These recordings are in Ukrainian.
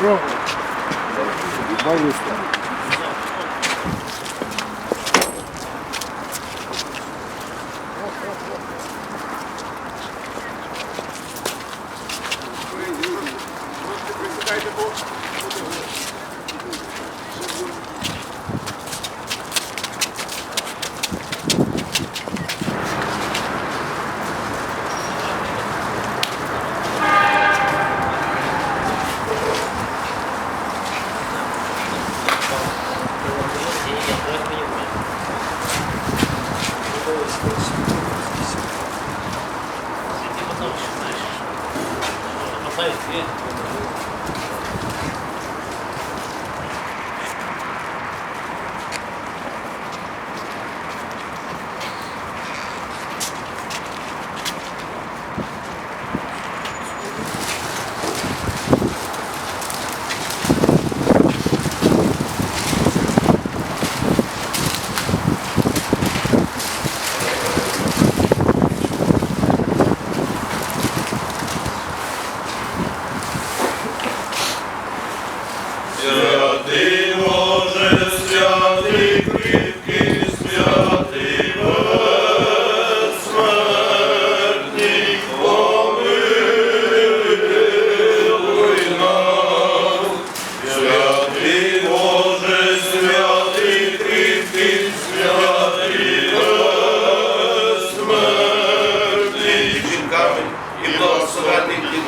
Що? Два вистави.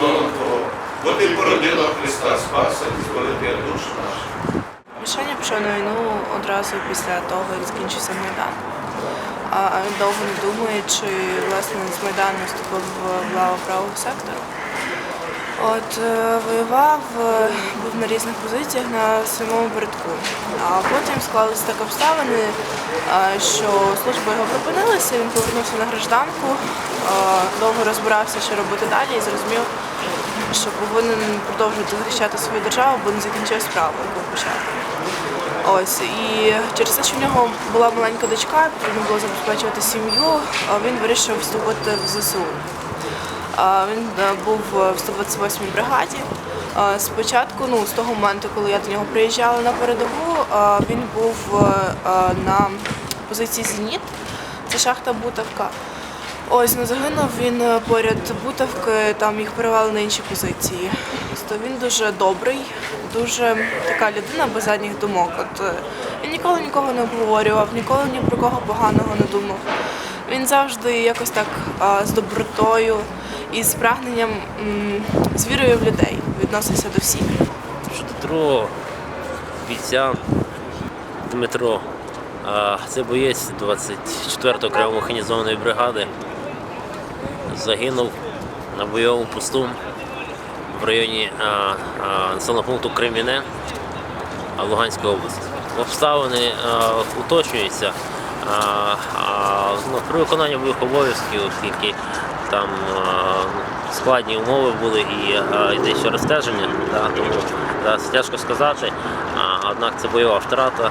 Благословений Твого, бо Ти породила Христа Спаса і збавителя душу нашу. Мішаня пішов на війну одразу після того, як закінчився Майдан. А довго не думаючи, власне, з Майдану вступив в лаву правого сектору. От е, воював, е, був на різних позиціях на самому передку. А потім склалися так обставини, е, що служба його припинилася, він повернувся на гражданку, довго розбирався, що робити далі, і зрозумів, що повинен продовжувати захищати свою державу, бо не закінчив справу, яку почав. Ось і через те, що в нього була маленька дочка, потрібно було забезпечувати сім'ю. Він вирішив вступити в ЗСУ. Він е, був в 128-й бригаді. Спочатку, ну з того моменту, коли я до нього приїжджала на передову, він був е, е, на позиції Зеніт, це шахта Бутовка. Ось ну, загинув він поряд Бутовки, там їх перевели на інші позиції. То він дуже добрий, дуже така людина без задніх думок. От він ніколи нікого не обговорював, ніколи ні про кого поганого не думав. Він завжди якось так з добротою і з прагненням, з вірою в людей відносився до всіх. Другого бійця Дмитро. Це боєць 24-ї окремо механізованої бригади. Загинув на бойовому посту в районі населеного пункту Креміне, а, Луганська область. Обставини уточнюються. Ну, при виконанні бойових обов'язків, оскільки там складні умови були і йде ще розстеження, да, тому зараз тяжко сказати. Однак це бойова втрата.